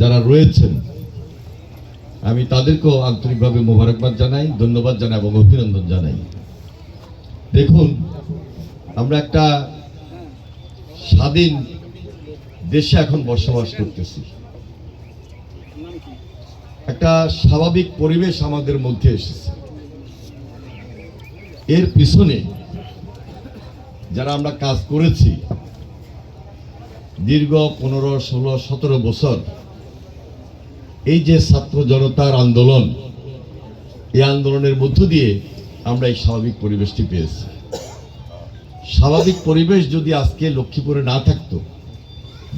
যারা রয়েছেন, আমি তাদেরকেও আন্তরিকভাবে মোবারকবাদ জানাই, ধন্যবাদ জানাই এবং অভিনন্দন জানাই। দেখুন, আমরা একটা স্বাধীন দেশে এখন বসবাস করতেছি। একটা স্বাভাবিক পরিবেশ আমাদের মধ্যে এসেছে। এর পিছনে যারা আমরা কাজ করেছি দীর্ঘ পনেরো, ষোলো, সতেরো বছর এই যে ছাত্র জনতার আন্দোলন, এই আন্দোলনের মধ্য দিয়ে আমরা এই স্বাভাবিক পরিবেশটি পেয়েছি। স্বাভাবিক পরিবেশ যদি আজকে লক্ষ্মীপুরে না থাকতো,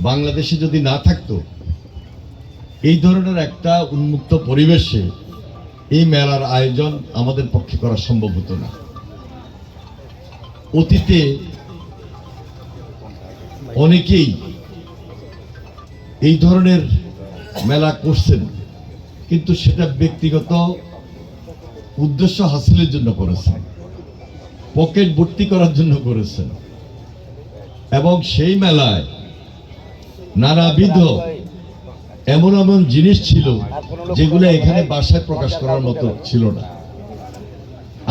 বাংলাদেশে যদি না থাকতো, এই ধরনের একটা উন্মুক্ত পরিবেশে এই মেলার আয়োজন আমাদের পক্ষে করা সম্ভব হতো না। অতীতে অনেকেই এই ধরনের মেলা করছেন, কিন্তু সেটা ব্যক্তিগত উদ্দেশ্য হাসিলের জন্য করেছেন, পকেট ভর্তি করার জন্য করেছেন। এবং সেই মেলায় নানাবিধ এমন এমন জিনিস ছিল যেগুলো এখানে বাসায় প্রকাশ করার মতো ছিল না।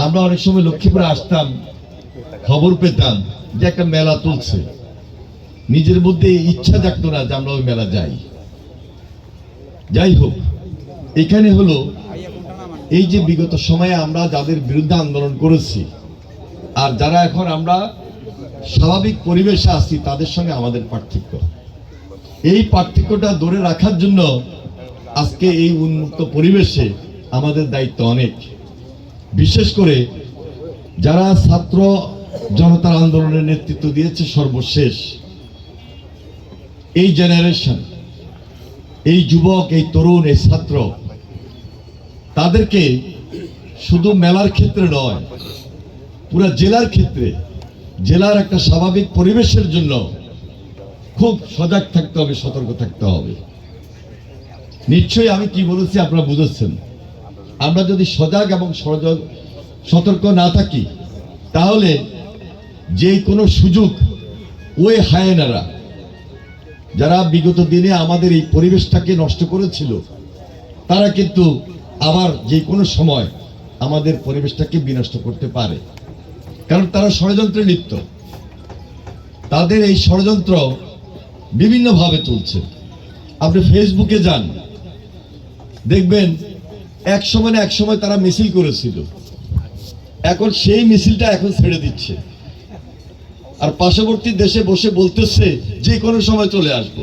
আমরা অনেক সময় লক্ষ্মীপুরে আসতাম, খবর পেতাম যে একটা মেলা তুলছে। নিজের মধ্যে ইচ্ছা জাগতো না যে আমরা ওই মেলা যাই। যাই হোক এখানে হলো এই যে বিগত সময়ে আমরা যাদের বিরুদ্ধে আন্দোলন করেছি, আর যারা এখন আমরা স্বাভাবিক পরিবেশে আছি, তাদের সঙ্গে আমাদের পার্থক্য। এই পার্থক্যটা ধরে রাখার জন্য আজকে এই উন্মুক্ত পরিবেশে আমাদের দায়িত্ব অনেক। বিশেষ করে যারা ছাত্র জনতার আন্দোলনের নেতৃত্ব দিয়েছে সর্বশেষ এই জেনারেশন এই যুবক, এই তরুণ, এই ছাত্র, তাদেরকে শুধু মেলার ক্ষেত্রে নয়, পুরো জেলার ক্ষেত্রে, জেলার একটা স্বাভাবিক পরিবেশের জন্য খুব সজাগ থাকতে হবে, সতর্ক থাকতে হবে। নিশ্চয়ই আমি কি বলেছি আপনারা বুঝেছেন। আমরা যদি সজাগ এবং সজগ সতর্ক না থাকি, তাহলে যে কোনো সুযোগ ওই হায়নারা যারা বিগত দিনে আমাদের এই পরিবেশটাকে নষ্ট করেছিল, তারা কিন্তু আবার যে কোনো সময় আমাদের পরিবেশটাকে বিনষ্ট করতে পারে। কারণ তারা ষড়যন্ত্রে লিপ্ত। তাদের এই ষড়যন্ত্র বিভিন্নভাবে চলছে আপনি ফেসবুকে যান, দেখবেন এক সময় না এক সময় তারা মিছিল করেছিল। এখন সেই মিছিলটা এখন ছেড়ে দিচ্ছে। আর পার্শ্ববর্তী দেশে বসে বলতেছে যে কোনো সময় চলে আসব।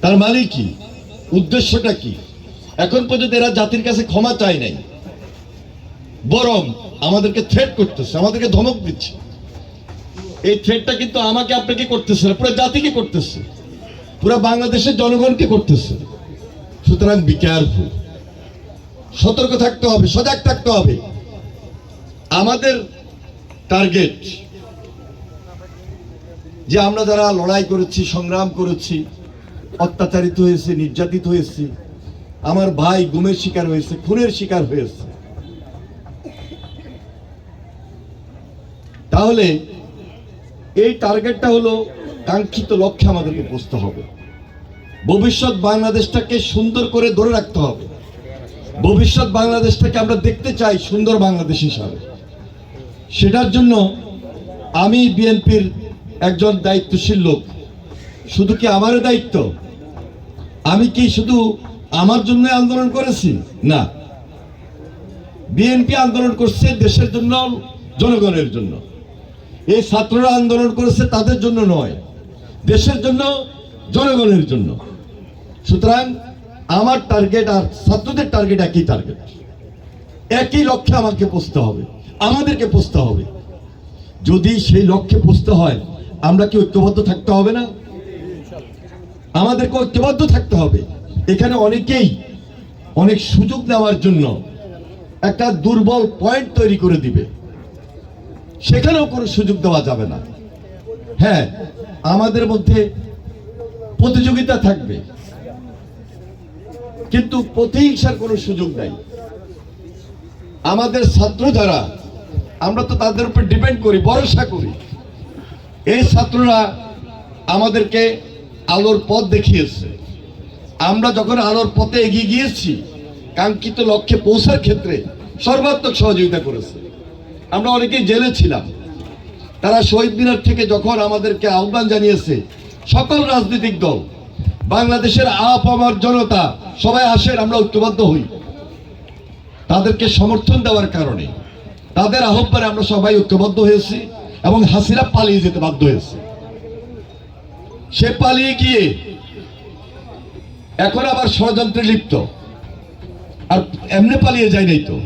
তার মানে কি? উদ্দেশ্যটা কি? এখন পর্যন্ত এরা জাতির কাছে ক্ষমা চায় নাই। বরং আমাদেরকে থ্রেট করতেছে, আমাদেরকে ধমক দিচ্ছে। এই থ্রেটটা কিন্তু আমাকে, আপনাকে করতেছে না, পুরো জাতিকে করতেছে। পুরো বাংলাদেশের জনগণকে করতেছে। সুতরাং বি কেয়ারফুল সতর্ক থাকতে হবে, সজাগ থাকতে হবে। আমাদের টার্গেট যে আমরা যারা লড়াই করেছি, সংগ্রাম করেছি, অত্যাচারিত হয়েছে, নির্যাতিত হয়েছি, আমার ভাই গুমের শিকার হয়েছে, খুনের শিকার হয়েছে। তাহলে এই টার্গেটটা হলো কাঙ্ক্ষিত লক্ষ্যে আমাদেরকে পৌঁছতে হবে। ভবিষ্যৎ বাংলাদেশটাকে সুন্দর করে ধরে রাখতে হবে। ভবিষ্যৎ বাংলাদেশটাকে আমরা দেখতে চাই সুন্দর বাংলাদেশ হিসাবে। সেটার জন্য আমি বিএনপির একজন দায়িত্বশীল লোক। শুধু কি আমারও দায়িত্ব? আমি কি শুধু আমার জন্য আন্দোলন করেছি? না। বিএনপি আন্দোলন করছে দেশের জন্য, জনগণের জন্য। এই ছাত্ররা আন্দোলন করেছে তাদের জন্য নয়, দেশের জন্য, জনগণের জন্য। সুতরাং আমার টার্গেট আর ছাত্রদের টার্গেট একই টার্গেট একই লক্ষ্যে আমাকে পৌঁছতে হবে, আমাদেরকে পৌঁছতে হবে। যদি সেই লক্ষ্যে পৌঁছতে হয় আমরা কি ঐক্যবদ্ধ থাকতে হবে না? আমাদেরকে ঐক্যবদ্ধ থাকতে হবে। এখানে অনেকেই অনেক সুযোগ নেওয়ার জন্য একটা দুর্বল পয়েন্ট তৈরি করে দিবে। সেখানেও কোনো সুযোগ দেওয়া যাবে না। হ্যাঁ আমাদের মধ্যে প্রতিযোগিতা থাকবে। কিন্তু প্রতিহিংসার কোনো সুযোগ নাই। আমাদের ছাত্র যারা, আমরা তো তাদের উপর ডিপেন্ড করি, ভরসা করি। এই ছাত্ররা আমাদেরকে আলোর পথ দেখিয়েছে। আমরা যখন আলোর পথে এগিয়ে গিয়েছি, কাঙ্ক্ষিত লক্ষ্যে পৌঁছার ক্ষেত্রে সর্বাত্মক সহযোগিতা করেছে। আমরা অনেকেই জেলে ছিলাম। তারা শহীদ মিনার থেকে যখন আমাদেরকে আহ্বান জানিয়েছে, সকল রাজনৈতিক দল, বাংলাদেশের আপ আমার জনতা, সবাই আসেন, আমরা ঐক্যবদ্ধ হই। তাদেরকে সমর্থন দেওয়ার কারণে, তাদের আহ্বানে আমরা সবাই ঐক্যবদ্ধ হয়েছি। এবং হাসিনা পালিয়ে যেতে বাধ্য হয়েছে। সে পালিয়ে গিয়ে এখন আবার ষড়যন্ত্রে লিপ্ত। আর এমনি পালিয়ে যায় নাই তো।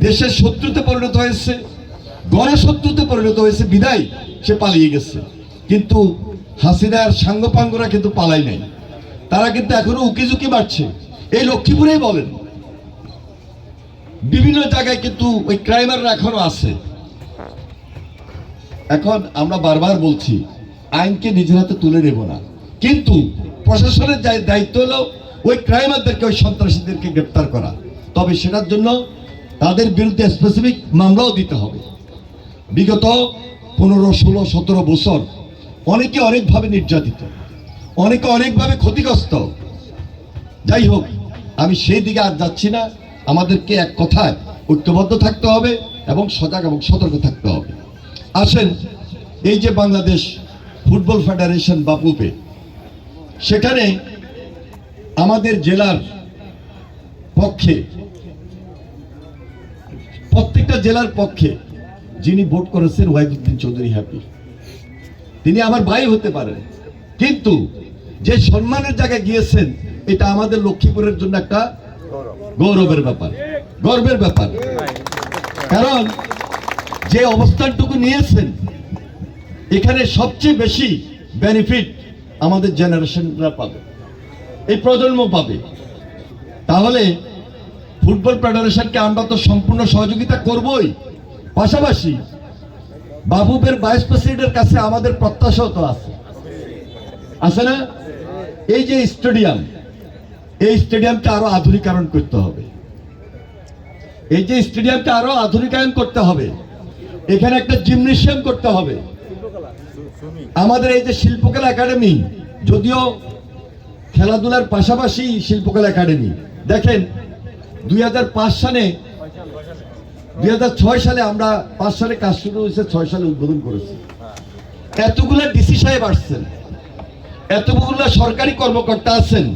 দেশের শত্রুতে পরিণত হয়েছে, গণশত্রুতে পরিণত হয়েছে, বিদায় সে পালিয়ে গেছে। কিন্তু হাসিনার সাঙ্গপাঙ্গরা কিন্তু পালাই নাই। তারা কিন্তু এখনও উকিঝুঁকি মারছে। এই লক্ষ্মীপুরেই বলেন। বিভিন্ন জায়গায় কিন্তু ওই ক্রাইমাররা এখনও আছে। এখন আমরা বারবার বলছি, আইনকে নিজের হাতে তুলে নেব না। কিন্তু প্রশাসনের দায়- দায়িত্ব হলো, ওই ক্রাইমারদেরকে, ওই সন্ত্রাসীদেরকে গ্রেপ্তার করা। তবে সেটার জন্য তাদের বিরুদ্ধে স্পেসিফিক মামলাও দিতে হবে। বিগত পনেরো, ষোলো, সতেরো বছর অনেকে অনেকভাবে নির্যাতিত, অনেকে অনেকভাবে ক্ষতিগ্রস্ত। যাই হোক, আমি সেই দিকে আর যাচ্ছি না। আমাদেরকে এক কথায় ঐক্যবদ্ধ থাকতে হবে এবং সজাগ এবং সতর্ক থাকতে হবে। আসেন, এই যে বাংলাদেশ ফুটবল ফেডারেশন বাপুপে, সেখানে আমাদের জেলার পক্ষে, প্রত্যেকটা জেলার পক্ষে যিনি ভোট করেছেন ওয়াহিদুদ্দিন চৌধুরী হ্যাপি তিনি আমার ভাই হতে পারেন। কিন্তু যে সম্মানের জায়গায় গিয়েছেন, এটা আমাদের লক্ষ্মীপুরের জন্য একটা গৌরবের ব্যাপার। গর্বের ব্যাপার। কারণ যে অবস্থানটুকু নিয়েছেন, এখানে সবচেয়ে বেশি বেনিফিট আমাদের জেনারেশনরা পাবে। এই প্রজন্ম পাবে। তাহলে ফুটবল ফেডারেশনকে আমরা তো সম্পূর্ণ সহযোগিতা করবই। পাশাপাশি বাবুবের ভাইস প্রেসিডেন্টের কাছে আমাদের প্রত্যাশাও তো আছে। আছে না? এই যে স্টেডিয়াম এই স্টেডিয়ামটা আরও আধুনিকরণ করতে হবে। এই যে স্টেডিয়ামটা আরও আধুনিকায়ন করতে হবে। এখানে একটা জিমনেশিয়াম করতে হবে। আমাদের এই যে শিল্পকলা একাডেমি যদিও খেলাধুলার পাশাপাশি শিল্পকলা একাডেমি দেখেন, দুই হাজার পাঁচ সালে, দুই হাজার ছয় সালে আমরা পাঁচ সালে কাজ শুরু হয়েছে, ছয় সালে উদ্বোধন করেছি। এতগুলো ডিসি সাহেব আসছেন, এতগুলো সরকারি কর্মকর্তা আছেন,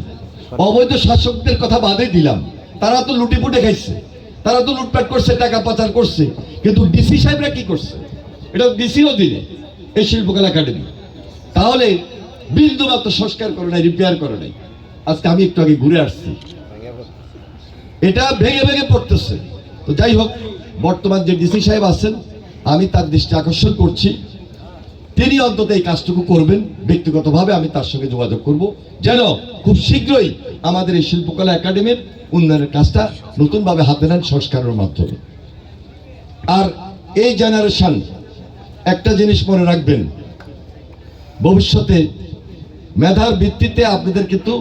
অবৈধ শাসকদের কথা বাদে দিলাম, তারা তো লুটিপুটে খাইছে। তারা তো লুটপাট করছে, টাকা পাচার করছে। কিন্তু ডিসি সাহেবরা কি করছে? এটা ডিসির অধীনে এই শিল্পকলা একাডেমি। তাহলে বিন্দু মাত্র সংস্কার করে নাই রিপেয়ার করে নাই। আজকে আমি একটু আগে ঘুরে আসছি। এটা ভেঙে ভেঙে পড়তেছে। তো যাই হোক, বর্তমান যে ডিসি সাহেব আছেন, আমি তার দৃষ্টি আকর্ষণ করছি। তিনি অন্তত এই কাজটুকু করবেন। ব্যক্তিগতভাবে আমি তার সঙ্গে যোগাযোগ করব। যেন খুব শীঘ্রই আমাদের এই শিল্পকলা একাডেমির উন্নয়নের কাজটা নতুনভাবে হাতে নেন সংস্কারের মাধ্যমে। আর এই জেনারেশন একটা জিনিস মনে রাখবেন, ভবিষ্যতে মেধার ভিত্তিতে আপনাদের কিন্তু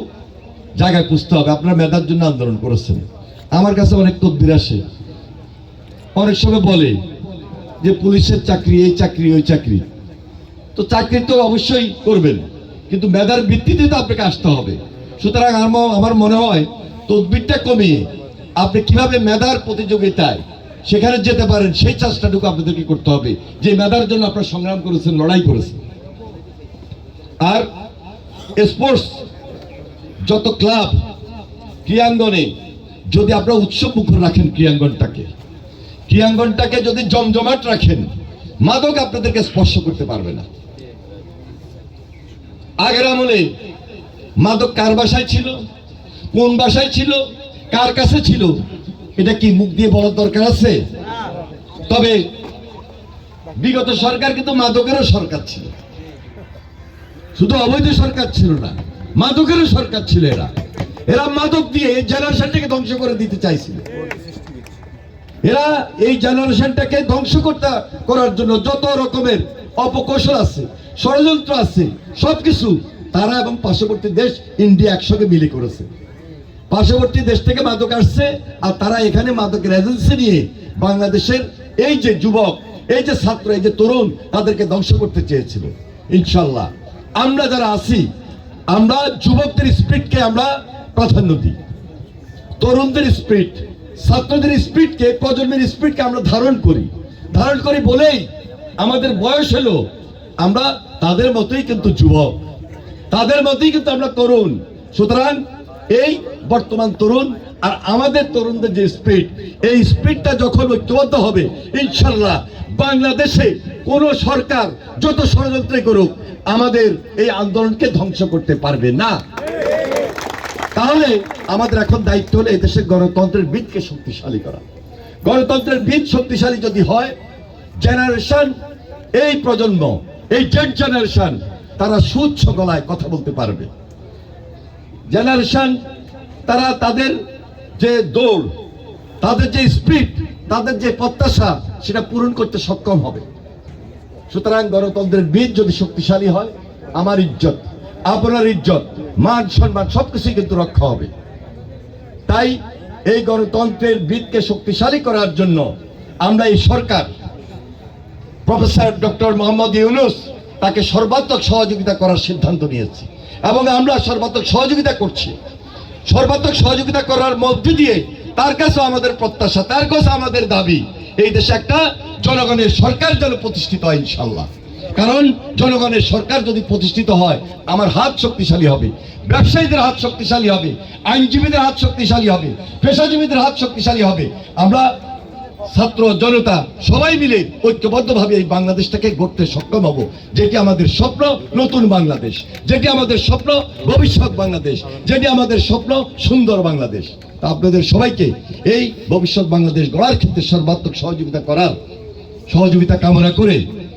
জায়গায় খুঁজতে হবে। আপনারা মেধার জন্য আন্দোলন করেছেন। আমার কাছে অনেক তদ্বির আসে। অনেক সময় বলে যে পুলিশের চাকরি, এই চাকরি, ওই চাকরি। তো চাকরি তো অবশ্যই করবেন, কিন্তু মেধার ভিত্তিতে তো আপনাকে আসতে হবে। সুতরাং আমার- মনে হয় তদবিরটা কমিয়ে আপনি কীভাবে মেধার প্রতিযোগিতায় সেখানে যেতে পারেন, সেই চেষ্টাটুকু আপনাদেরকে করতে হবে। যে মেধার জন্য আপনারা সংগ্রাম করেছেন, লড়াই করেছেন। আর স্পোর্টস যত ক্লাব ক্রিয়াঙ্গনে যদি আপনারা উৎসব মুখর রাখেন ক্রিয়াঙ্গনটাকে ক্রিয়াঙ্গনটাকে যদি জমজমাট রাখেন, মাদক আপনাদেরকে স্পর্শ করতে পারবে না। আগের আমলে মাদক কার বাসায় ছিল? কোন বাসায় ছিল? কার কাছে ছিল? এটা কি মুখ দিয়ে বলার দরকার আছে? তবে বিগত সরকার কিন্তু মাদকেরও সরকার ছিল। শুধু অবৈধ সরকার ছিল না, মাদকেরও সরকার ছিল এরা। এরা মাদক দিয়ে এই জেনারেশনটাকে ধ্বংস করে দিতে চাইছিল। এরা এই জেনারেশনটাকে ধ্বংস করতে করার জন্য যত রকমের অপকৌশল আছে, ষড়যন্ত্র আছে, সবকিছু তারা এবং পার্শ্ববর্তী দেশ ইন্ডিয়া একসঙ্গে মিলে করেছে। পার্শ্ববর্তী দেশ থেকে মাদক আসছে আর তারা এখানে মাদকের এজেন্সি নিয়ে বাংলাদেশের এই যে যুবক, এই যে ছাত্র, এই যে তরুণ, তাদেরকে ধ্বংস করতে চেয়েছিল। ইনশাল্লাহ। আমরা যারা আছি, আমরা যুবকদের স্পিডকে আমরা প্রাধান্য দিই। তরুণদের স্পিড ছাত্রদের স্পিডকে প্রজন্মের স্পিডকে আমরা ধারণ করি। ধারণ করি বলেই আমাদের বয়স হলো, আমরা তাদের মতোই কিন্তু যুবক। তাদের মতোই কিন্তু আমরা তরুণ। সুতরাং এই বর্তমান তরুণ আর আমাদের তরুণদের যে স্পিড, এই স্পিডটা যখন ঐক্যবদ্ধ হবে, ইনশাল্লাহ বাংলাদেশে কোন সরকার যত ষড়যন্ত্রে করুক, আমাদের এই আন্দোলনকে ধ্বংস করতে পারবে না। তাহলে আমাদের এখন দায়িত্ব হলো এই দেশের গণতন্ত্রের বীজকে শক্তিশালী করা। গণতন্ত্রের বীজ শক্তিশালী যদি হয় জেনারেশন এই প্রজন্ম, এই জেড জেনারেশন তারা সুচ্ছ গলায় কথা বলতে পারবে। জেনারেশন তারা তাদের যে দৌড়, তাদের যে স্পিড তাদের যে প্রত্যাশা, সেটা পূরণ করতে সক্ষম হবে। সুতরাং গণতন্ত্রের বীজ যদি শক্তিশালী হয়, আমার ইজ্জত, আপনার ইজ্জত, মান, সম্মান, সবকিছুই কিন্তু রক্ষা হবে। তাই এই গণতন্ত্রের বীজকে শক্তিশালী করার জন্য আমরা এই সরকার প্রফেসর ডক্টর মোহাম্মদ ইউনুস তাকে সর্বাত্মক সহযোগিতা করার সিদ্ধান্ত নিয়েছি। এবং আমরা সর্বাত্মক সহযোগিতা করছি। সর্বাত্মক সহযোগিতা করার মধ্যে দিয়ে তার কাছে আমাদের প্রত্যাশা, তার কাছে আমাদের দাবি, এই দেশে একটা জনগণের সরকার যেন প্রতিষ্ঠিত হয় ইনশাল্লাহ কারণ জনগণের সরকার যদি প্রতিষ্ঠিত হয়, আমার হাত শক্তিশালী হবে, ব্যবসায়ীদের হাত শক্তিশালী হবে, আইনজীবীদের হাত শক্তিশালী হবে, পেশাজীবীদের হাত শক্তিশালী হবে। আমরা ছাত্র জনতা সবাই মিলে ঐক্যবদ্ধভাবে এই বাংলাদেশটাকে গড়তে সক্ষম হব। যেটি আমাদের স্বপ্ন, নতুন বাংলাদেশ। যেটি আমাদের স্বপ্ন, ভবিষ্যৎ বাংলাদেশ। যেটি আমাদের স্বপ্ন, সুন্দর বাংলাদেশ। তা আপনাদের সবাইকে এই ভবিষ্যৎ বাংলাদেশ গড়ার ক্ষেত্রে সর্বাত্মক সহযোগিতা করার সহযোগিতা কামনা করে